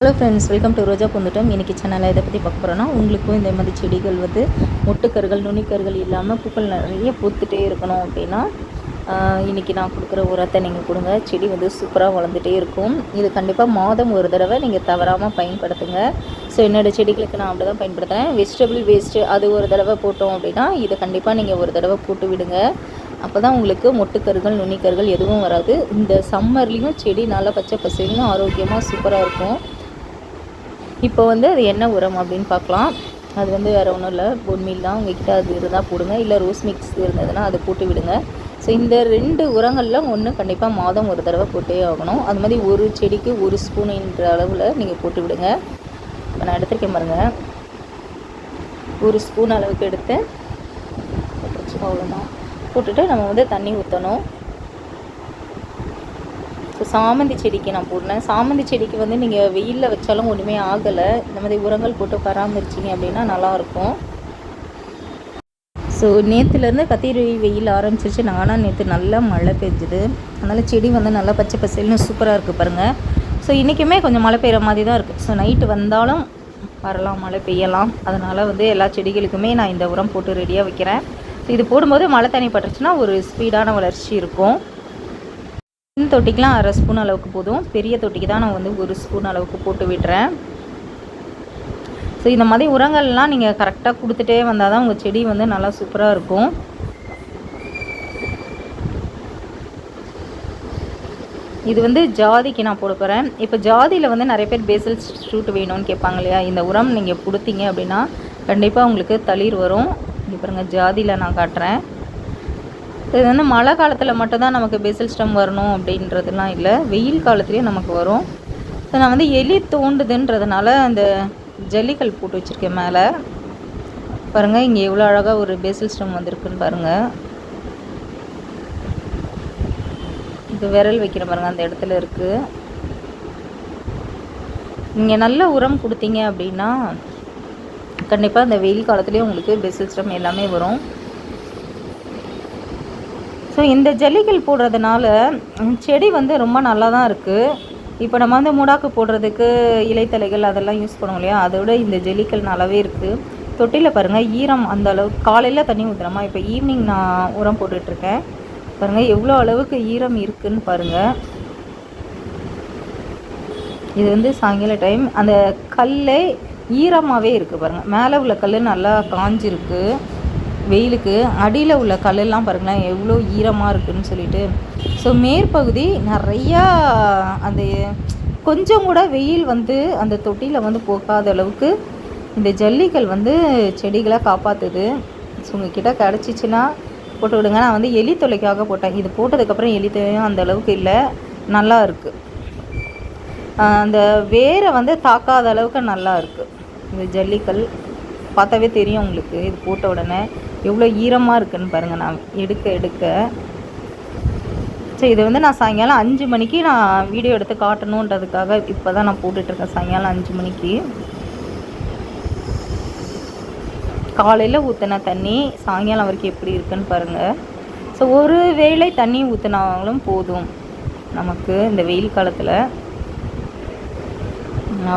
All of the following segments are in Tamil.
Hello friends welcome to Roja பூந்துட்டம் இன்றைக்கி சேனலில் இதை பற்றி பார்க்க போகிறோன்னா உங்களுக்கும் இந்த மாதிரி செடிகள் வந்து மொட்டுக்கருகள் நுனிக்கருகள் இல்லாமல் பூக்கள் நிறைய பூத்துட்டே இருக்கணும் அப்படின்னா இன்றைக்கி நான் கொடுக்குற உரத்தை நீங்கள் கொடுங்க. செடி வந்து சூப்பராக வளர்ந்துட்டே இருக்கும். இது கண்டிப்பாக மாதம் ஒரு தடவை நீங்கள் தவறாமல் பயன்படுத்துங்க. ஸோ என்னோட செடிகளுக்கு நான் அப்படி தான் பயன்படுத்துகிறேன் வெஜிடபிள் வேஸ்ட்டு அது ஒரு தடவை போட்டோம் அப்படின்னா இதை கண்டிப்பாக நீங்கள் ஒரு தடவை போட்டு விடுங்க. அப்போ தான் உங்களுக்கு மொட்டுக்கருகள் நுனிக்கருகள் எதுவும் வராது. இந்த சம்மர்லேயும் செடி நல்லா பச்சை பசையும் ஆரோக்கியமாக சூப்பராக இருக்கும். இப்போ வந்து அது என்ன உரம் அப்படின்னு பார்க்கலாம். அது வந்து வேறு ஒன்றும் இல்லை. பொன்மீல் தான். உங்ககிட்ட அது இருந்தால் போடுங்க. இல்லை ரோஸ் மிக்ஸ் இருந்ததுன்னா அதை போட்டு விடுங்க. ஸோ இந்த ரெண்டு உரங்களில் ஒன்று கண்டிப்பாக மாதம் ஒரு தடவை போட்டே ஆகணும். அது மாதிரி ஒரு செடிக்கு ஒரு ஸ்பூனுன்ற அளவில் நீங்கள் போட்டு விடுங்க. இப்போ நான் எடுத்துருக்கேன் பாருங்க. ஒரு ஸ்பூன் அளவுக்கு எடுத்து அவ்வளோதான் போட்டுட்டு நம்ம வந்து தண்ணி ஊற்றணும் ஸோ சாமந்தி செடிக்கு நான் போடுறேன். சாமந்தி செடிக்கு வந்து நீங்கள் வெயிலில் வச்சாலும் ஒன்றுமே ஆகலை. இந்த மாதிரி உரங்கள் போட்டு பராமரிச்சிங்க அப்படின்னா நல்லாயிருக்கும். ஸோ நேற்றுலேருந்து கத்திரி வெயில் ஆரம்பிச்சிருச்சு. நானாக நேற்று நல்லா மழை பெஞ்சுது. அதனால் செடி வந்து நல்லா பச்சை பசேல்னு சூப்பராக இருக்குது பாருங்கள் ஸோ இன்றைக்குமே கொஞ்சம் மழை பெய்கிற மாதிரி தான் இருக்குது ஸோ நைட்டு வந்தாலும் வரலாம் மழை பெய்யலாம். அதனால் வந்து எல்லா செடிகளுக்குமே நான் இந்த உரம் போட்டு ரெடியாக வைக்கிறேன். ஸோ இது போடும்போது மழை தண்ணி பட்டுருச்சுன்னா ஒரு ஸ்பீடான வளர்ச்சி இருக்கும். சின்ன தொட்டிக்கெலாம் அரை ஸ்பூன் அளவுக்கு போதும். பெரிய தொட்டிக்கு தான் நான் வந்து ஒரு ஸ்பூன் அளவுக்கு போட்டு விடுறேன். ஸோ இந்த மாதிரி உரங்கள்லாம் நீங்கள் கரெக்டாக கொடுத்துட்டே வந்தால் தான் உங்கள் செடி வந்து நல்லா சூப்பராக இருக்கும். இது வந்து ஜாதிக்கு நான் போட போகிறேன் இப்போ ஜாதியில் வந்து நிறைய பேர் பேசல் ஷூட் வேணும்னு கேட்பாங்க இல்லையா? இந்த உரம் நீங்கள் கொடுத்தீங்க அப்படின்னா கண்டிப்பாக உங்களுக்கு தளிர் வரும். இப்போ பாருங்கள் ஜாதியில் நான் காட்டுறேன். இது வந்து மழை காலத்தில் மட்டும்தான் நமக்கு பேசல் ஸ்டம் வரணும் அப்படின்றதுலாம் இல்லை. வெயில் காலத்துலேயும் நமக்கு வரும். ஸோ நான் வந்து எலி தோண்டுதுன்றதுனால அந்த ஜல்லிக்கல் போட்டு வச்சுருக்கேன் மேலே. பாருங்கள் இங்கே எவ்வளோ அழகாக ஒரு பேசல் ஸ்டம் வந்திருக்குன்னு பாருங்கள் இது விரல் வைக்கிற பாருங்கள் அந்த இடத்துல இருக்குது நீங்கள் நல்ல உரம் கொடுத்தீங்க அப்படின்னா கண்டிப்பாக இந்த வெயில் காலத்துலேயே உங்களுக்கு பெசில் ஸ்டம் எல்லாமே வரும். ஸோ இந்த ஜல்லிகள் போடுறதுனால செடி வந்து ரொம்ப நல்லா தான் இருக்குது இப்போ நம்ம வந்து மூடாக்கு போடுறதுக்கு இலைத்தலைகள் அதெல்லாம் யூஸ் பண்ணுவோம் இல்லையா? அதை விட இந்த ஜல்லிக்கல் நல்லாவே இருக்குது தொட்டியில் பாருங்கள் ஈரம் அந்த அளவுக்கு காலையில் தண்ணி ஊற்றுறோமா இப்போ ஈவினிங் நான் உரம் போட்டுட்ருக்கேன். பாருங்கள் எவ்வளோ அளவுக்கு ஈரம் இருக்குதுன்னு பாருங்கள் இது வந்து சாயங்கால டைம் அந்த கல்லே ஈரமாகவே இருக்குது பாருங்கள் மேலே உள்ள கல் நல்லா காஞ்சிருக்கு. வெயிலுக்கு அடியில் உள்ள கல்லெல்லாம் பாருங்களேன் எவ்வளோ ஈரமாக இருக்குன்னு சொல்லிட்டு. ஸோ மேற்பகுதி நிறையா அந்த கொஞ்சம் கூட வெயில் வந்து அந்த தொட்டியில் வந்து போகாத அளவுக்கு இந்த ஜல்லிக்கல் வந்து செடிகளை காப்பாற்றுது ஸோ உங்ககிட்ட கிடச்சிச்சின்னா போட்டு விடுங்க. நான் வந்து எலி தொலைக்காக போட்டேன். இது போட்டதுக்கப்புறம் எலி தொலையும் அந்த அளவுக்கு இல்லை. நல்லா இருக்குது அந்த வேரை வந்து தாக்காத அளவுக்கு நல்லா இருக்குது இந்த ஜல்லிக்கல் பார்த்தாவே தெரியும் உங்களுக்கு. இது போட்ட உடனே. எவ்வளோ ஈரமாக இருக்குதுன்னு பாருங்கள் நான் எடுக்க எடுக்க. சரி இதை வந்து நான் சாயங்காலம் அஞ்சு மணிக்கு நான் வீடியோ எடுத்து காட்டணுன்றதுக்காக இப்போ தான் நான் போட்டுட்ருக்கேன் சாயங்காலம் அஞ்சு மணிக்கு. காலையில் ஊற்றின தண்ணி சாயங்காலம் வரைக்கும் எப்படி இருக்குன்னு பாருங்கள் ஸோ ஒரு வேளை தண்ணி ஊற்றினாலும் போதும். நமக்கு இந்த வெயில் காலத்தில்.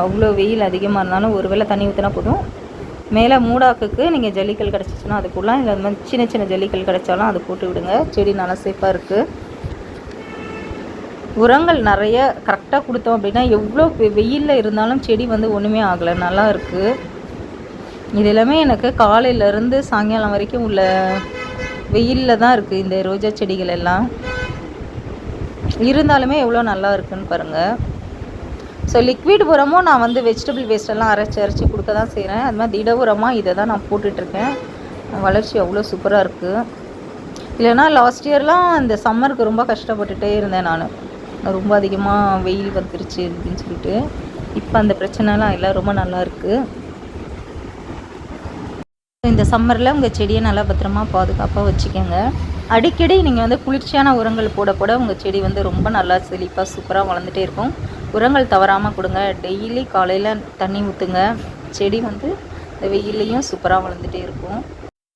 அவ்வளோ வெயில் அதிகமாக இருந்தாலும் ஒரு வேளை தண்ணி ஊற்றினா போதும். மேலே மூடாக்குக்கு நீங்கள் ஜல்லிக்கல் கிடச்சிச்சின்னா அது இல்லை அது மாதிரி சின்ன சின்ன ஜல்லிக்கல் கிடச்சாலும் அது போட்டு விடுங்க. செடி நல்லா சேஃபாக இருக்குது உரங்கள் நிறைய கரெக்டாக கொடுத்தோம் அப்படின்னா எவ்வளோ வெயிலில் இருந்தாலும் செடி வந்து ஒன்றுமே ஆகலை. நல்லா இருக்குது இது எல்லாமே எனக்கு காலையிலேருந்து சாயங்காலம் வரைக்கும் உள்ள வெயிலில் தான் இருக்குது இந்த ரோஜா செடிகள் எல்லாம். இருந்தாலுமே எவ்வளோ நல்லா இருக்குன்னு பாருங்கள் ஸோ லிக்விட் உரமும் நான் வந்து வெஜிடபிள் வேஸ்டெல்லாம் அரைச்சி அரைச்சி கொடுக்க தான் செய்கிறேன் அது மாதிரி திட உரமாக இதை தான் நான் போட்டுட்ருக்கேன். வளர்ச்சி அவ்வளோ சூப்பராக இருக்குது இல்லைன்னா லாஸ்ட் இயர்லாம் இந்த சம்மருக்கு ரொம்ப கஷ்டப்பட்டுட்டே இருந்தேன் நான். ரொம்ப அதிகமாக வெயில் வந்துருச்சு அப்படின்னு சொல்லிட்டு. இப்போ அந்த பிரச்சனைலாம் எல்லாம் ரொம்ப நல்லா இருக்குது இந்த சம்மரில் உங்கள் செடியை நல்லா பத்திரமா பாதுகாப்பாக வச்சுக்கோங்க. அடிக்கடி நீங்கள் வந்து குளிர்ச்சியான உரங்கள் போட போட உங்கள் செடி வந்து ரொம்ப நல்லா செழிப்பாக சூப்பராக வளர்ந்துட்டே இருக்கும். உரங்கள் தவறாமல் கொடுங்க. டெய்லி காலையில் தண்ணி ஊற்றுங்க செடி வந்து இந்த வெயில்லையும் சூப்பராக வளர்ந்துட்டே இருக்கும்.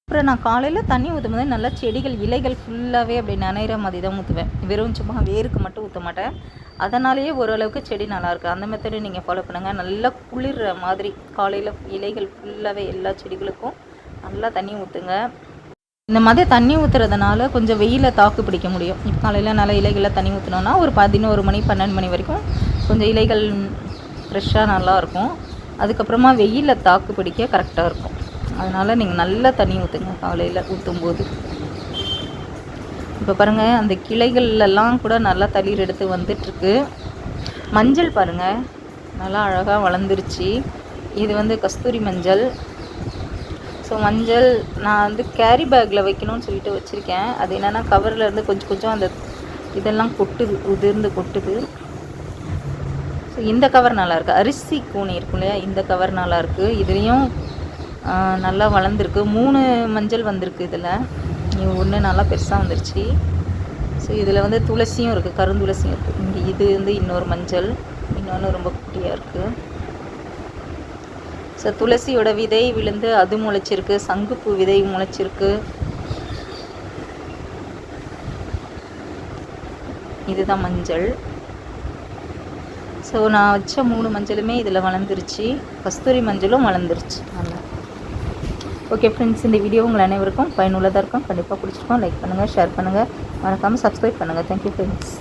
அப்புறம் நான் காலையில் தண்ணி ஊற்றும் போது நல்லா செடிகள் இலைகள் ஃபுல்லாகவே அப்படி நனைகிற மாதிரி தான் ஊற்றுவேன் வெறும் சும்மா வேருக்கு மட்டும் ஊற்ற மாட்டேன். அதனாலேயே ஓரளவுக்கு செடி நல்லாயிருக்கு அந்த மெத்தடு நீங்கள் ஃபாலோ பண்ணுங்கள் நல்லா குளிர்ற மாதிரி காலையில் இலைகள் ஃபுல்லாகவே எல்லா செடிகளுக்கும் நல்லா தண்ணி ஊற்றுங்க இந்த மாதிரி தண்ணி ஊற்றுறதுனால கொஞ்சம் வெயிலை தாக்கு பிடிக்க முடியும். இப்போ காலையில் நல்லா இலைகளில் தண்ணி ஊற்றினோன்னா ஒரு பதினோரு மணி பன்னெண்டு மணி வரைக்கும் கொஞ்சம் இலைகள் ஃப்ரெஷ்ஷாக நல்லாயிருக்கும். அதுக்கப்புறமா வெயிலில் தாக்கு பிடிக்க கரெக்டாக இருக்கும். அதனால் நீங்கள் நல்லா தண்ணி ஊற்றுங்க காலையில் ஊற்றும்போது இப்போ பாருங்கள் அந்த கிளைகள்லாம் கூட நல்லா தளிர் எடுத்து வந்துட்டுருக்கு. மஞ்சள் பாருங்கள் நல்லா அழகாக வளர்ந்துருச்சு. இது வந்து கஸ்தூரி மஞ்சள். ஸோ மஞ்சள் நான் வந்து கேரி பேக்கில் வைக்கணும்னு சொல்லிட்டு வச்சுருக்கேன். அது என்னென்னா கவரில் இருந்து கொஞ்சம் கொஞ்சம் அந்த இதெல்லாம் கொட்டுது உதிர்ந்து கொட்டுது. ஸோ இந்த கவர் நல்லாயிருக்கு அரிசி கூனி இருக்கும் இல்லையா? இந்த கவர் நல்லாயிருக்கு இதுலேயும் நல்லா வளர்ந்துருக்கு. மூணு மஞ்சள் வந்திருக்கு இதில். ஒன்று நல்லா பெருசாக வந்துருச்சு. ஸோ இதில் வந்து துளசியும் இருக்குது கருந்துளசியும் இருக்குது இங்கே இது வந்து இன்னொரு மஞ்சள். இன்னொன்று ரொம்ப குட்டியாக இருக்குது ஸோ துளசியோட விதை விழுந்து அது முளைச்சிருக்கு. சங்குப்பூ விதை முளைச்சிருக்கு. இதுதான் மஞ்சள். ஸோ நான் வச்ச மூணு மஞ்சளுமே இதில் வளர்ந்துருச்சு. கஸ்தூரி மஞ்சளும் வளர்ந்துருச்சு. நல்லா. ஓகே ஃப்ரெண்ட்ஸ் இந்த வீடியோ உங்கள் அனைவருக்கும் பயனுள்ளதாக இருக்கும். கண்டிப்பாக பிடிச்சிருக்கோம். லைக் பண்ணுங்கள் ஷேர் பண்ணுங்கள் மறக்காமல் சப்ஸ்கிரைப் பண்ணுங்கள் தேங்க்யூ ஃப்ரெண்ட்ஸ்